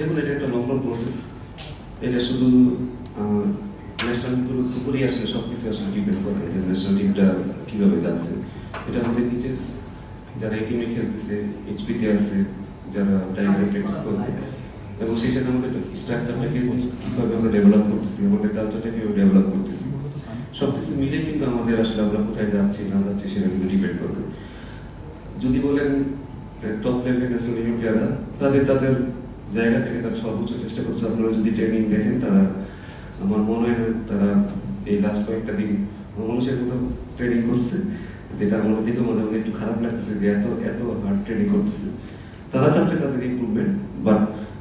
দেখুন, এটা একটা লং প্রসেস এটা শুধু ন্যাশনাল টিমের উপরেই আসলে সব কিছু আসলে ডিপেন্ড করে যে ন্যাশনাল টিমটা কীভাবে যাচ্ছে। এটা আমাদের নিচে, যারা এই টিমে খেলতেছে এইচপিতে আছে, যারা টাইগারে প্র্যাকটিস করবে। এবং সেই সাথে আমাদের স্ট্রাকচারটাকে কীভাবে আমরা ডেভেলপ করতেছি, আমাদের কালচারটা কীভাবে ডেভেলপ করতেছি সব কিছু মিলে কিন্তু আমাদের আসলে আমরা কোথায় যাচ্ছি, না যাচ্ছি, সেটা কিন্তু ডিপেন্ড করবে। যদি বলেন টপ লেভেলের ন্যাশনাল যারা, তাদের তাদের জায়গা থেকে তারা সর্বোচ্চ চেষ্টা করছে। আপনারা যদি ট্রেনিং দেখেন, তারা আমার মনে হয় তারা এই লাস্ট কয়েকটা দিন মানুষের মতো ট্রেনিং করছে। যেটা আমাদের দিকে মনে মনে একটু খারাপ লাগতেছে যে এত এত হার্ড ট্রেনিং করছে। তারা চাচ্ছে তাদের ইমপ্রুভমেন্ট বা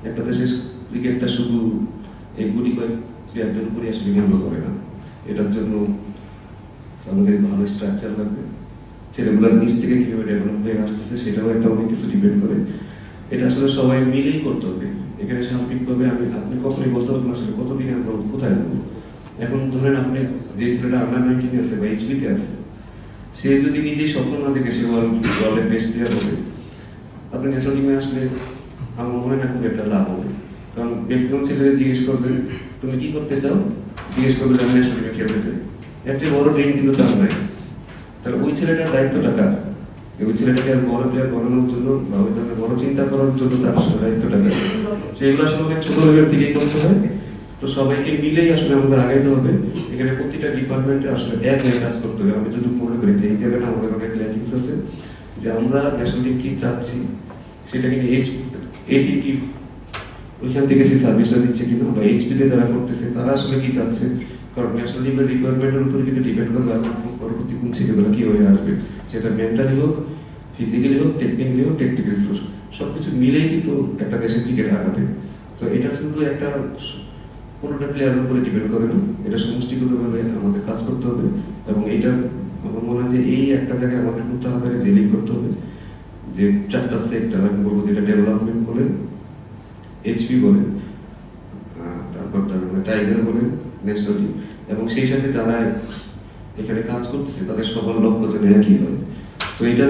একটা দেশের ক্রিকেটটা শুধু এই গুটি কয়েক প্লেয়ারদের উপরে আসলে নির্ভর করে না। এটার জন্য আমাদের ভালো স্ট্রাকচার লাগবে। ছেলেগুলোর নিচ থেকে কীভাবে ডেভেলপ হয়ে আসতেছে, সেটাও একটা অনেক কিছু ডিপেন্ড করে। এটা আসলে সবাই মিলেই করতে হবে। এখানে সামগ্রিকভাবে আমি, আপনি কখনই বলতে পারবেন আসলে কতদিন আমরা কোথায় যাব এখন ধরেন আপনি যে ছেলেটা আন্ডার নাইনটিন আছে বা এইচবিতে আছে, সে যদি নিজেই স্বপ্ন না দেখে সে ওয়ার্ল্ডের বেস্ট প্লেয়ার হবে, আপনি ন্যাশনাল টিমে আসলে আমার মনে হয় না খুব একটা লাভ হবে। কারণ ম্যাক্সিমাম ছেলেরা জিজ্ঞেস করবে, তুমি কি করতে চাও? জিজ্ঞেস করবে, আমি ন্যাশনাল টিমে খেলতে চাই। এর চেয়ে বড় ড্রিম কিন্তু তার নাই। তাহলে ওই ছেলেটার দায়িত্বটা কার? ওই ছেলেটাকে বড় প্লেয়ার বানানোর জন্য বা ওই ধরনের বড় চিন্তা করার জন্য তার দায়িত্বটা কার সেগুলো আসলে অনেক ছোট লেভেল থেকেই করতে হয়। তো সবাইকে মিলেই আসলে আমাদের আগাইতে হবে। এখানে প্রতিটা ডিপার্টমেন্টে আসলে এক হয়ে কাজ করতে হবে। আমি যদি মনে করি যে এই জায়গাটা আমাদের অনেক ল্যাকিংস আছে, যে আমরা ন্যাশনাল কি চাচ্ছি সেটা কিন্তু এইচ এটি কি ওইখান থেকে সেই সার্ভিসটা দিচ্ছে কিনা বা এইচপিতে যারা করতেছে, তারা আসলে কি চাচ্ছে? কারণ ন্যাশনাল টিমের রিকোয়ারমেন্টের উপর কিন্তু ডিপেন্ড করবে আপনার পরবর্তী কোন ছেলেগুলো কীভাবে আসবে। সেটা মেন্টালি হোক ফিজিক্যালি হোক টেকনিক্যালি হোক টেকনিক্যালি হোক সব কিছু মিলেই কিন্তু একটা দেশের ক্রিকেট আগাবে তো এটা শুধু একটা কোনোটা প্লেয়ারের উপরে ডিপেন্ড করে না, এটা সমষ্টিগতভাবে আমাদের কাজ করতে হবে এবং এটা আমার মনে হয় যে এই একটা জায়গায় আমাদের খুব তাড়াতাড়ি জেলিং করতে হবে যে চারটা সেক্টর আমি বলব যেটা ডেভেলপমেন্ট বলেন এইচপি তারপর টাইগার হলেন ন্যাশনাল এবং সেই সাথে যারা এখানে কাজ করতেছে, তাদের সবার লক্ষ্য যেন একই হয়। তো এটা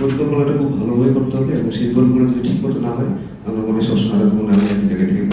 পরিকল্পনাটা খুব ভালোভাবে করতে হবে এবং সেই পরিকল্পনা যদি ঠিক মতো না হয়, আমরা মনে সবসময় আলাদা মনে হয় এক জায়গায় থেকে